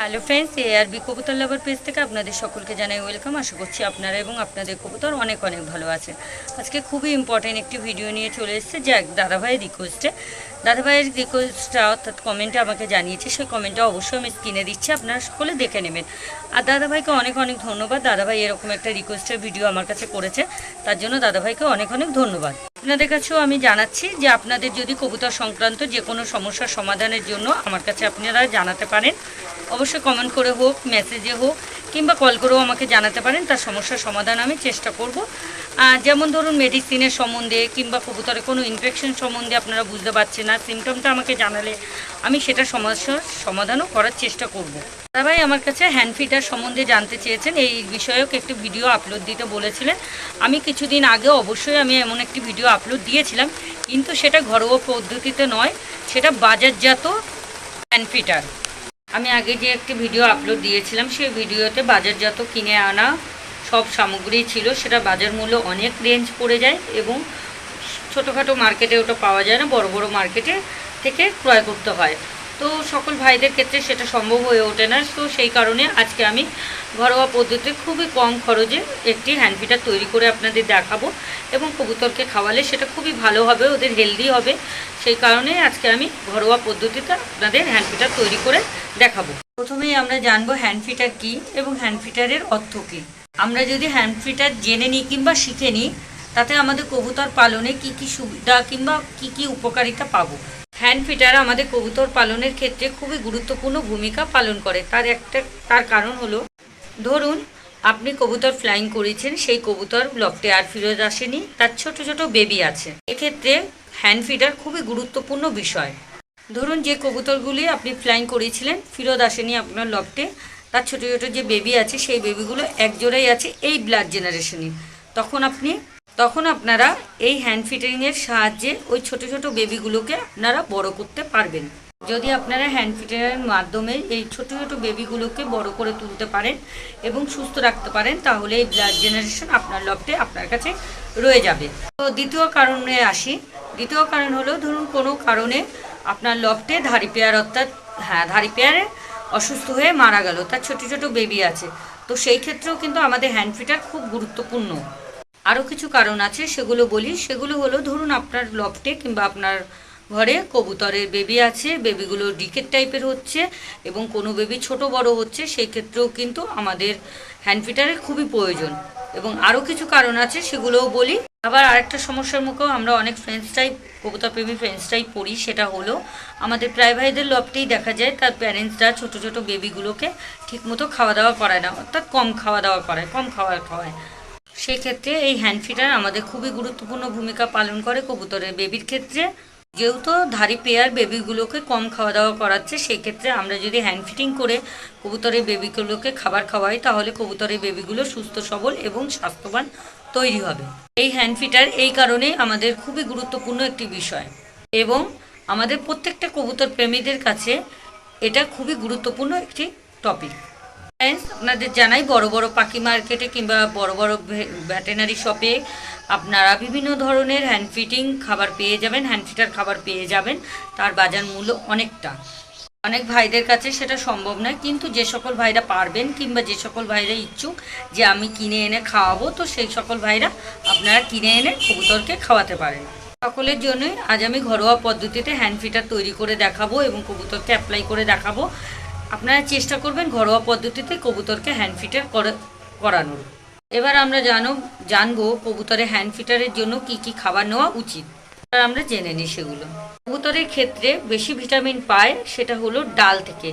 Hello friends, A R B কবুতর lover page থেকে আপনাদের সকলকে জানাই ওয়েলকাম। আশা করছি আপনারা এবং আপনাদের কবুতর অনেক অনেক ভালো আছে। আজকে খুবই ইম্পর্টেন্ট একটি ভিডিও নিয়ে চলে এসেছে, যে এক দাদাভাইয়ের রিকোয়েস্টে দাদাভাইয়ের রিকোয়েস্টটা অর্থাৎ কমেন্টে আমাকে জানিয়েছে, সেই কমেন্টটা অবশ্যই আমি স্ক্রিনে দিচ্ছি, আপনারা সকলে দেখে নেবেন। আর দাদাভাইকে অনেক অনেক ধন্যবাদ, দাদাভাই এরকম একটা রিকোয়েস্টের ভিডিও আমার কাছে করেছে, তার জন্য দাদাভাইকে অনেক অনেক ধন্যবাদ। আপনাদের কাছেও আমি জানাচ্ছি যে আপনাদের যদি কবুতর সংক্রান্ত যে কোনো সমস্যার সমাধানের জন্য আমার কাছে আপনারা জানাতে পারেন। অবশ্যই কমেন্ট করে হোক মেসেজে হোক, কিংবা কল করেও আমাকে জানাতে পারেন, তার সমস্যার সমাধান আমি চেষ্টা করব। যেমন ধরুন মেডিসিনের সম্বন্ধে কিংবা কবুতরের কোনো ইনফেকশন সম্বন্ধে আপনারা বুঝতে পারছেন না সিমটমটা আমাকে জানালে আমি সেটা সমস্যার সমাধানও করার চেষ্টা করব। দাদাভাই আমার কাছে হ্যান্ড ফিটার সম্বন্ধে জানতে চেয়েছেন, এই বিষয়ক একটি ভিডিও আপলোড দিতে বলেছিলেন। আমি কিছুদিন আগে অবশ্যই আমি এমন একটি ভিডিও আপলোড দিয়েছিলাম, কিন্তু সেটা ঘরোয়া পদ্ধতিতে নয়, সেটা বাজারজাত হ্যান্ড ফিটার আমি আগে যে একটি ভিডিও আপলোড দিয়েছিলাম, সেই ভিডিওতে বাজারজাত কিনে আনা সব সামগ্রী ছিল, সেটা বাজার মূল্য অনেক রেঞ্জ পড়ে যায় এবং ছোটোখাটো মার্কেটে ওটা পাওয়া যায় না, বড় বড় মার্কেটে থেকে ক্রয় করতে হয়। তো সকল ভাইদের ক্ষেত্রে সেটা সম্ভব হয়ে ওঠে না, তো সেই কারণে আজকে আমি ঘরোয়া পদ্ধতিতে খুবই কম খরচে একটি হ্যান্ড ফিটার তৈরি করে আপনাদের দেখাবো এবং কবুতরকে খাওয়ালে সেটা খুবই ভালো হবে, ওদের হেলদি হবে। সেই কারণে আজকে আমি ঘরোয়া পদ্ধতিতে আপনাদের হ্যান্ড ফিটার তৈরি করে দেখাবো। প্রথমেই আমরা জানব হ্যান্ড ফিটার কী এবং হ্যান্ড ফিটারের অর্থ কী। আমরা যদি হ্যান্ড ফিটার জেনে নিই কিংবা শিখে নিই, তাতে আমাদের কবুতর পালনে কি কি সুবিধা কিংবা কি কি উপকারিতা পাবো? হ্যান্ড ফিটার আমাদের কবুতর পালনের ক্ষেত্রে খুবই গুরুত্বপূর্ণ ভূমিকা পালন করে। তার একটা, তার কারণ হলো, ধরুন, আপনি কবুতর ফ্লাইং করেছেন, সেই কবুতর লফটে আর ফিরত আসেনি, তার ছোট ছোট বেবি আছে। এক্ষেত্রে হ্যান্ড ফিটার খুবই গুরুত্বপূর্ণ বিষয়। ধরুন, যে কবুতরগুলি আপনি ফ্লাইং করেছিলেন ফিরত আসেনি আপনার লফটে তার ছোট ছোট যে বেবি আছে, সেই বেবিগুলো এক জোড়াই আছে এই ব্লাড জেনারেশনে তখন আপনি, তখন আপনারা এই হ্যান্ড ফিটিংয়ের সাহায্যে ওই ছোট ছোট বেবিগুলোকে আপনারা বড় করতে পারবেন। যদি আপনারা হ্যান্ড ফিটারের মাধ্যমে এই ছোট ছোট বেবিগুলোকে বড় করে তুলতে পারেন এবং সুস্থ রাখতে পারেন, তাহলে এই ব্লাড জেনারেশন আপনার লফটে আপনার কাছে রয়ে যাবে। তো দ্বিতীয় কারণে আসি। দ্বিতীয় কারণ হলো, ধরুন কোনো কারণে আপনার লফটে ধারি পেয়ার অর্থাৎ হ্যাঁ ধারি পেয়ারে অসুস্থ হয়ে মারা গেল। তার ছোট ছোট বেবি আছে। তো সেই ক্ষেত্রেও কিন্তু আমাদের হ্যান্ড ফিটার খুব গুরুত্বপূর্ণ। আরও কিছু কারণ আছে, সেগুলো বলি। সেগুলো হলো, ধরুন আপনার লফটে কিংবা আপনার ঘরে কবুতরের বেবি আছে বেবিগুলো ডিকেট টাইপের হচ্ছে এবং কোনো বেবি ছোট বড় হচ্ছে, সেই ক্ষেত্রেও কিন্তু আমাদের হ্যান্ড ফিটারের খুবই প্রয়োজন। এবং আরও কিছু কারণ আছে, সেগুলোও বলি। আবার আরেকটা সমস্যার মুখেও আমরা অনেক ফ্রেন্ডসটাই প্রেমী ফ্রেন্ডসটাই পড়ি, সেটা হলো আমাদের প্রায় ভাইদের লফটেই দেখা যায় তার প্যারেন্টসরা ছোট ছোট বেবিগুলোকে ঠিকমতো খাওয়া দাওয়া করায় না, অর্থাৎ কম খাওয়া দাওয়া করায়, কম খাবার খাওয়ায়। সেক্ষেত্রে এই হ্যান্ড ফিটার আমাদের খুবই গুরুত্বপূর্ণ ভূমিকা পালন করে কবুতরের বেবির ক্ষেত্রে। যেহেতু ধারি পেয়ার বেবিগুলোকে কম খাওয়া দাওয়া করাচ্ছে, সেক্ষেত্রে আমরা যদি হ্যান্ড ফিটিং করে কবুতরের বেবিগুলোকে খাবার খাওয়াই, তাহলে কবুতরের বেবিগুলো সুস্থ, সবল এবং স্বাস্থ্যবান তৈরি হবে। এই হ্যান্ড ফিটার এই কারণেই আমাদের খুবই গুরুত্বপূর্ণ একটি বিষয় এবং আমাদের প্রত্যেকটা কবুতর প্রেমীদের কাছে এটা খুবই গুরুত্বপূর্ণ একটি টপিক ফ্রেন্ডস আপনাদের জানাই বড় বড় পাখি মার্কেটে কিংবা বড় বড় ভ্যাটেনারি শপে আপনারা বিভিন্ন ধরনের হ্যান্ড ফিটিং খাবার পেয়ে যাবেন হ্যান্ড ফিটার খাবার পেয়ে যাবেন, তার বাজার মূল্য অনেকটা। অনেক ভাইদের কাছে সেটা সম্ভব নয়, কিন্তু যে সকল ভাইরা পারবেন কিংবা যে সকল ভাইরা ইচ্ছুক যে আমি কিনে এনে খাওয়াবো, তো সেই সকল ভাইরা আপনারা কিনে এনে কবুতরকে খাওয়াতে পারেন। সকলের জন্যই আজ আমি ঘরোয়া পদ্ধতিতে হ্যান্ড ফিটার তৈরি করে দেখাবো এবং কবুতরকে অ্যাপ্লাই করে দেখাবো। আপনারা চেষ্টা করবেন ঘরোয়া পদ্ধতিতে কবুতরকে হ্যান্ড ফিটার করে, করানোর। এবার আমরা জানো, জানব কবুতরের হ্যান্ড ফিটারের জন্য কি কি খাবার নেওয়া উচিত। আমরা জেনে নিই সেগুলো। কবুতরের ক্ষেত্রে বেশি ভিটামিন পায় সেটা হলো ডাল থেকে।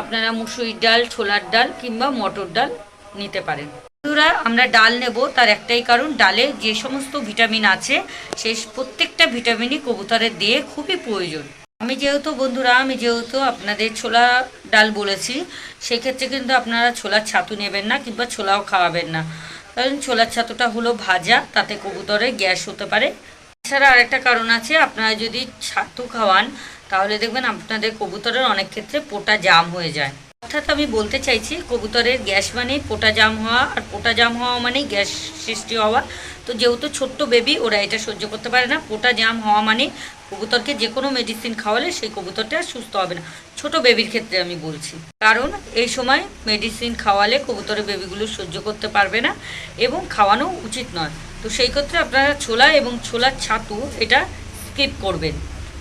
আপনারা মুসুরির ডাল, ছোলার ডাল কিংবা মটর ডাল নিতে পারেন। বন্ধুরা, আমরা ডাল নেব, তার একটাই কারণ, ডালে যে সমস্ত ভিটামিন আছে সেই প্রত্যেকটা ভিটামিনই কবুতরের দিয়ে খুবই প্রয়োজন। আমি যেহেতু, বন্ধুরা, আমি যেহেতু আপনাদের ছোলা ডাল বলেছি সেক্ষেত্রে কিন্তু আপনারা ছোলার ছাতু নেবেন না কিংবা ছোলাও খাওয়াবেন না। কারণ ছোলার ছাতুটা হলো ভাজা, তাতে কবুতরের গ্যাস হতে পারে। এছাড়া আরেকটা কারণ আছে, আপনারা যদি ছাতু খাওয়ান, তাহলে দেখবেন আপনাদের কবুতরের অনেক ক্ষেত্রে পোটা জাম হয়ে যায়। অর্থাৎ আমি বলতে চাইছি, কবুতরের গ্যাস মানেই পোটা জাম হওয়া, আর পোটা জাম হওয়া মানেই গ্যাস সৃষ্টি হওয়া। তো যেহেতু ছোট্ট বেবি ওরা এটা সহ্য করতে পারে না। পোটা জাম হওয়া মানে কবুতরকে যে কোনো মেডিসিন খাওয়ালে সেই কবুতরটা সুস্থ হবে না। ছোট বেবির ক্ষেত্রে আমি বলছি। কারণ এই সময় মেডিসিন খাওয়ালে কবুতরের বেবিগুলো সহ্য করতে পারবে না, এবং খাওয়ানো উচিত নয়। তো সেই ক্ষেত্রে আপনারা ছোলা এবং ছোলার ছাতু এটা স্কিপ করবেন।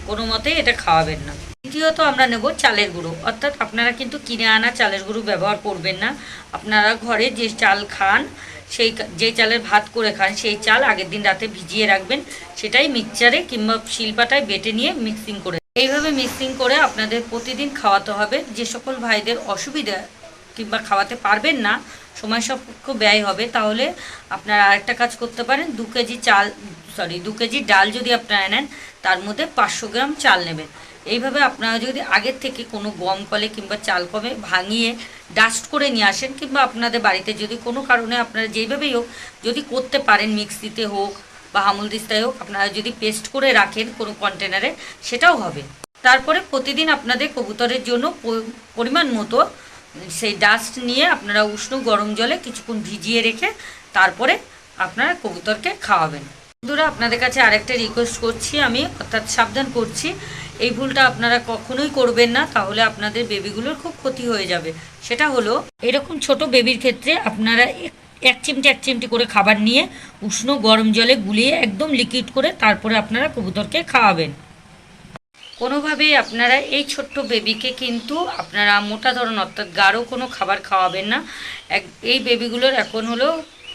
কোনো মতেই এটা খাওয়াবেন না। দ্বিতীয়ত আমরা নেব চালের গুঁড়ো। অর্থাৎ আপনারা কিন্তু কিনে আনা চালের গুঁড়ো ব্যবহার করবেন না। আপনারা ঘরে যে চাল খান, সেই যে চালের ভাত করে খান, সেই চাল আগের দিন রাতে ভিজিয়ে রাখবেন। সেটাই মিক্সচারে কিংবা শিলপাটায় বেটে নিয়ে মিক্সিং করে। এইভাবে মিক্সিং করে আপনাদের প্রতিদিন খাওয়াতে হবে। যে সকল ভাইদের অসুবিধা কিংবা খাওয়াতে পারবেন না সময় সাপেক্ষ ব্যয় হবে, তাহলে আপনারা আরেকটা কাজ করতে পারেন, দু কেজি চাল সরি দু কেজি ডাল যদি আপনারা নেন, তার মধ্যে পাঁচশো গ্রাম চাল নেবেন। এইভাবে আপনারা যদি আগের থেকে কোনো গম কলে কিংবা চাল কমে ভাঙিয়ে ডাস্ট করে নিয়ে আসেন, কিংবা আপনাদের বাড়িতে যদি কোনো কারণে আপনারা যেইভাবেই হোক, যদি করতে পারেন, মিক্সিতে হোক বা হামুল দিস্তায় হোক, আপনারা যদি পেস্ট করে রাখেন কোনো কন্টেনারে সেটাও হবে। তারপরে প্রতিদিন আপনাদের কবুতরের জন্য পরিমাণ মতো সেই ডাস্ট নিয়ে আপনারা উষ্ণ গরম জলে কিছুক্ষণ ভিজিয়ে রেখে তারপরে আপনারা কবুতরকে খাওয়াবেন। বন্ধুরা, আপনাদের কাছে আরেকটা রিকোয়েস্ট করছি আমি, অর্থাৎ সাবধান করছি। এই ভুলটা আপনারা কখনোই করবেন না, তাহলে আপনাদের বেবিগুলোর খুব ক্ষতি হয়ে যাবে। সেটা হলো, এরকম ছোট বেবির ক্ষেত্রে আপনারা এক- চিমটি, এক চিমটি করে খাবার নিয়ে উষ্ণ গরম জলে গুলিয়ে একদম লিকুইড করে তারপরে আপনারা কবুতরকে খাওয়াবেন। কোনোভাবেই আপনারা এই ছোট্ট বেবিকে কিন্তু আপনারা মোটা ধরন অর্থাৎ গাঢ় কোনো খাবার খাওয়াবেন না। এক, এই বেবিগুলোর এখন হলো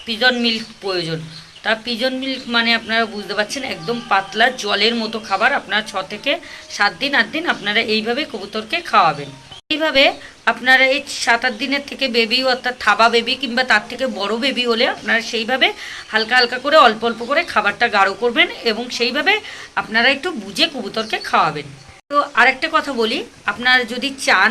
পিজন মিল্ক প্রয়োজন। তা পিজন মিল্ক মানে আপনারা বুঝতে পারছেন, একদম পাতলা জলের মতো খাবার আপনারা ছ থেকে সাত দিন, আট দিন আপনারা এইভাবে কবুতরকে খাওয়াবেন। এইভাবে আপনারা এই সাত আট দিনের থেকে বেবি অর্থাৎ থাবা বেবি কিংবা তার থেকে বড় বেবি হলে আপনারা সেইভাবে হালকা হালকা করে, অল্প অল্প করে খাবারটা গাঢ় করবেন এবং সেইভাবে আপনারা একটু বুঝে কবুতরকে খাওয়াবেন। তো আরেকটা কথা বলি, আপনারা যদি চান,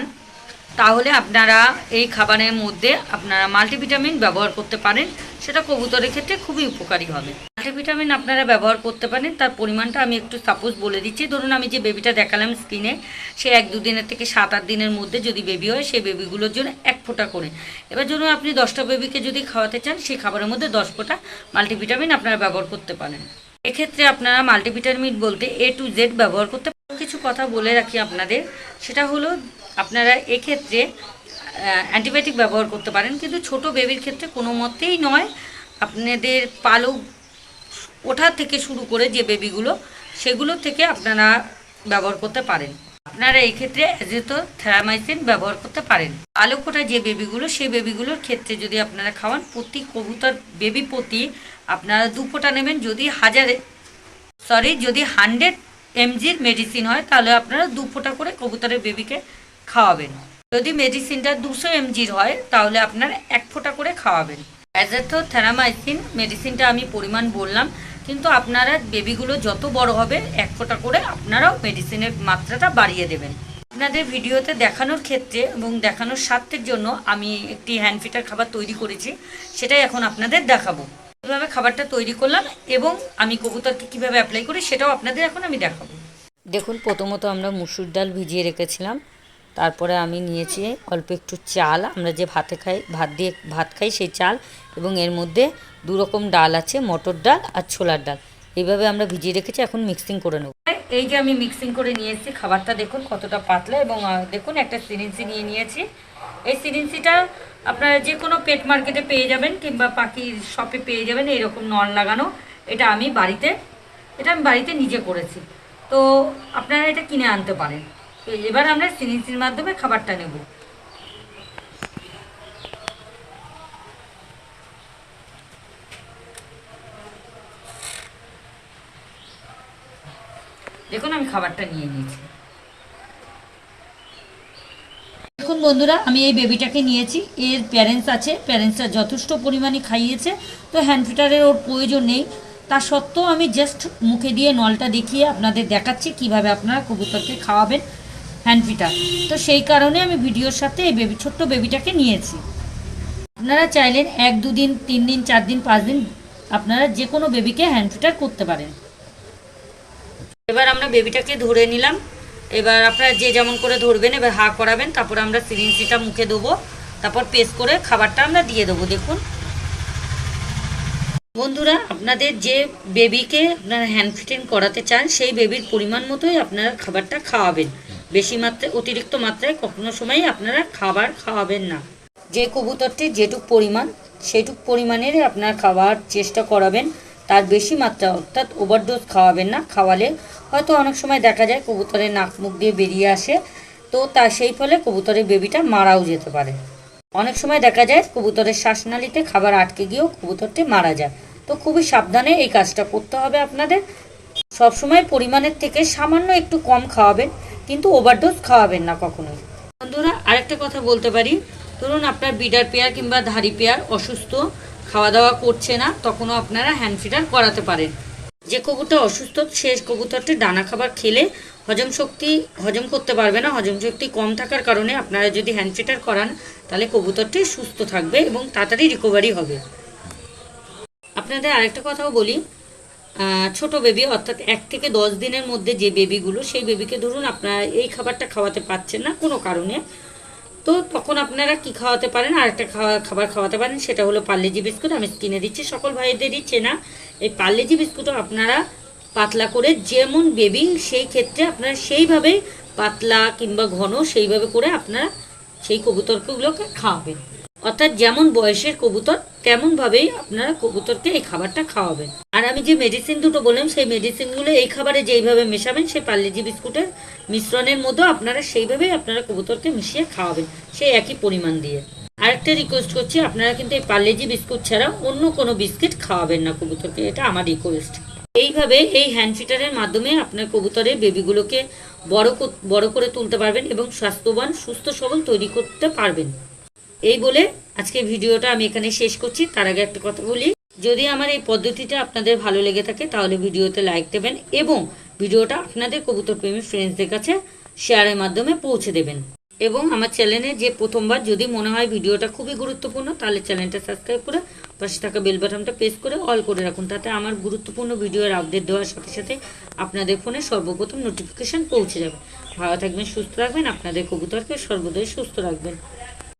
তাহলে আপনারা এই খাবারের মধ্যে আপনারা মাল্টিভিটামিন ব্যবহার করতে পারেন। সেটা কবুতরের ক্ষেত্রে খুবই উপকারী হবে। মাল্টিভিটামিন আপনারা ব্যবহার করতে পারেন, তার পরিমাণটা আমি একটু সাপোজ বলে দিচ্ছি। ধরুন আমি যে বেবিটা দেখালাম স্কিনে সে এক দুদিনের থেকে সাত আট দিনের মধ্যে যদি বেবি হয় সেই বেবিগুলোর জন্য এক ফোঁটা করে। এবার ধরুন আপনি দশটা বেবিকে যদি খাওয়াতে চান, সেই খাবারের মধ্যে দশ ফোঁটা মাল্টিভিটামিন আপনারা ব্যবহার করতে পারেন। এক্ষেত্রে আপনারা মাল্টিভিটামিন বলতে এ টু জেড ব্যবহার করতে কিছু কথা বলে রাখি আপনাদের, সেটা হলো আপনারা এক্ষেত্রে অ্যান্টিবায়োটিক ব্যবহার করতে পারেন, কিন্তু ছোট বেবির ক্ষেত্রে কোনো মতেই নয়। আপনাদের পালক ওঠা থেকে শুরু করে যে বেবিগুলো সেগুলো থেকে আপনারা ব্যবহার করতে পারেন। আপনারা এই ক্ষেত্রে অ্যাজেতো থ্যারামাইসিন ব্যবহার করতে পারেন। পালক ওঠা যে বেবিগুলো সেই বেবিগুলোর ক্ষেত্রে যদি আপনারা খাওয়ান, প্রতি কবুতর বেবি প্রতি আপনারা দু ফোঁটা নেবেন। যদি হাজারে সরি যদি হান্ড্রেড এমজির মেডিসিন হয়, তাহলে আপনারা দু ফোঁটা করে কবুতরের বেবিকে খাওয়াবেন। যদি মেডিসিনটা দুশো এমজির হয়, তাহলে আপনার এক ফোঁটা করে খাওয়াবেন। অ্যাজাথো থ্যারামাইসিন মেডিসিনটা আমি পরিমাণ বললাম, কিন্তু আপনারা বেবিগুলো যত বড় হবে, এক ফোঁটা করে আপনারাও মেডিসিনের মাত্রাটা বাড়িয়ে দেবেন। আপনাদের ভিডিওতে দেখানোর ক্ষেত্রে এবং দেখানোর স্বার্থের জন্য আমি একটি হ্যান্ড ফিটার খাবার তৈরি করেছি, সেটাই এখন আপনাদের দেখাবো। কীভাবে খাবারটা তৈরি করলাম এবং আমি কবুতরকে কীভাবে অ্যাপ্লাই করি, সেটাও আপনাদের এখন আমি দেখাবো। দেখুন, প্রথমত আমরা মুসুর ডাল ভিজিয়ে রেখেছিলাম। তারপরে আমি নিয়েছি অল্প একটু চাল। আমরা যে ভাতে খাই, ভাত দিয়ে ভাত খাই সেই চাল এবং এর মধ্যে দু রকম ডাল আছে, মটর ডাল আর ছোলার ডাল। এইভাবে আমরা ভিজিয়ে রেখেছি, এখন মিক্সিং করে নেব। এই যে আমি মিক্সিং করে নিয়ে এসেছি, খাবারটা দেখুন কতটা পাতলা এবং দেখুন একটা সিরিঞ্চি নিয়ে নিয়েছি। এই সিরিঞ্চিটা আপনারা যে কোনো পেট মার্কেটে পেয়ে যাবেন কিংবা পাখির শপে পেয়ে যাবেন, এইরকম নল লাগানো। এটা আমি বাড়িতে, এটা আমি বাড়িতে নিজে করেছি। তো আপনারা এটা কিনে আনতে পারেন। তো এবার আমরা সিরিঞ্চির মাধ্যমে খাবারটা নেব। দেখুন, আমি খাবারটা নিয়ে নিয়েছি। দেখুন বন্ধুরা, আমি এই বেবিটাকে নিয়েছি। এর প্যারেন্টস আছে প্যারেন্টসরা যথেষ্ট পরিমাণে খাইয়েছে। তো হ্যান্ড ফিটারের ওর প্রয়োজন নেই। তা সত্ত্বেও আমি জাস্ট মুখে দিয়ে নলটা দেখিয়ে আপনাদের দেখাচ্ছি কীভাবে আপনারা কবুতরকে খাওয়াবেন। হ্যান্ড ফিটার তো সেই কারণে আমি ভিডিওর সাথে এই বেবি, ছোট্ট বেবিটাকে নিয়েছি। আপনারা চাইলেন এক, দুদিন তিন দিন চার দিন পাঁচ দিন আপনারা যে কোনো বেবিকে হ্যান্ড ফিটার করতে পারেন। এবার আমরা বেবিটাকে ধরে নিলাম। এবার আপনারা যে যেমন করে ধরবেন, এবার হা করাবেন, তারপর আমরা সিরিঞ্জিটা মুখে দেবো। তারপর পেস্ট করে খাবারটা আমরা দিয়ে দেবো, দেখুন। বন্ধুরা, আপনাদের যে বেবিকে আপনারা হ্যান্ড ফিটিং করাতে চান, সেই বেবির পরিমাণ মতোই আপনারা খাবারটা খাওয়াবেন। বেশি মাত্রায়, অতিরিক্ত মাত্রায় কখনো সময় আপনারা খাবার খাওয়াবেন না। যে কবুতরটির যেটুক পরিমাণ, সেটুক পরিমাণের আপনার খাওয়ার চেষ্টা করাবেন। তার বেশি মাত্রা অর্থাৎ ওভারডোজ খাওয়াবেন না। খাওয়ালে হয়তো অনেক সময় দেখা যায় কবুতরের নাক মুখ দিয়ে বেরিয়ে আসে। তো তা সেই ফলে কবুতরের বেবিটা মারাও যেতে পারে। অনেক সময় দেখা যায় কবুতরের শ্বাসনালীতে খাবার আটকে গিয়েও কবুতরটি মারা যায়। তো খুবই সাবধানে এই কাজটা করতে হবে আপনাদের। সবসময় পরিমাণের থেকে সামান্য একটু কম খাওয়াবেন। কিন্তু ওভারডোজ খাওয়াবেন না কখনোই। বন্ধুরা, আরেকটা কথা বলতে পারি। ধরুন আপনার বিডার পেয়ার কিংবা ধারি পেয়ার অসুস্থ খাওয়া দাওয়া করছে না, তখনও আপনারা হ্যান্ড ফিডার করাতে পারেন। যে কবুতর অসুস্থ, সে কবুতরটি দানা খাবার খেলে হজম শক্তি হজম করতে পারবে না। হজম শক্তি কম থাকার কারণে আপনারা যদি হ্যান্ড ফিটার করান, তাহলে কবুতরটি সুস্থ থাকবে এবং তাড়াতাড়ি রিকভারি হবে। আপনাদের আরেকটা কথাও বলি ছোট বেবি অর্থাৎ এক থেকে দশ দিনের মধ্যে যে বেবিগুলো সেই বেবিকে ধরুন আপনারা এই খাবারটা খাওয়াতে পারছেন না কোনো কারণে, তো তখন আপনারা কি খাওয়াতে পারেন? আরেকটা খাওয়া, খাবার খাওয়াতে পারেন, সেটা হলো পার্লেজি বিস্কুট। আমি কিনে দিচ্ছি, সকল ভাইদেরই চেনা এই পার্লেজি বিস্কুটও আপনারা পাতলা করে যেমন বেবি সেই ক্ষেত্রে আপনারা সেইভাবেই পাতলা কিংবা ঘন সেইভাবে করে আপনারা সেই কবুতরগুলোকে খাওয়াবেন। অর্থাৎ যেমন বয়সের কবুতর, তেমনভাবেই আপনারা কবুতরকে এই খাবারটা খাওয়াবেন। আর আমি যে মেডিসিন দুটো বললাম, সেই মেডিসিনগুলো এই খাবারে যেইভাবে মেশাবেন, সেই পার্লেজি বিস্কুটের মিশ্রণের মধ্যেও আপনারা সেইভাবেই আপনারা কবুতরকে মিশিয়ে খাওয়াবেন, সেই একই পরিমাণ দিয়ে। আরেকটা রিকোয়েস্ট করছি, আপনারা কিন্তু এই পার্লেজি বিস্কুট ছাড়া অন্য কোনো বিস্কিট খাওয়াবেন না কবুতরকে, এটা আমার রিকোয়েস্ট এইভাবে এই হ্যান্ড ফিটারের মাধ্যমে আপনার কবুতরের বেবিগুলোকে বড় বড় করে তুলতে পারবেন এবং স্বাস্থ্যবান সুস্থ সবল তৈরি করতে পারবেন। এই বলে আজকে ভিডিওটা আমি এখানে শেষ করছি। তার আগে একটা কথা বলি, যদি আমার এই পদ্ধতিটা আপনাদের ভালো লেগে থাকে, তাহলে ভিডিওতে লাইক দেবেন এবং ভিডিওটা আপনাদের কবুতর প্রেমী ফ্রেন্ডসদের কাছে শেয়ারের মাধ্যমে পৌঁছে দেবেন। এবং আমার চ্যানেলে যে প্রথমবার যদি মনে হয় ভিডিওটা খুবই গুরুত্বপূর্ণ, তাহলে চ্যানেলটা সাবস্ক্রাইব করে পাশে থাকা বেল বাটনটা প্রেস করে অল করে রাখুন, তাতে আমার গুরুত্বপূর্ণ ভিডিওর আপডেট দেওয়ার সাথে সাথে আপনাদের ফোনে সর্বপ্রথম নোটিফিকেশন পৌঁছে যাবে। ভালো থাকবেন, সুস্থ রাখবেন আপনাদের কবুতরকে সর্বদাই সুস্থ রাখবেন।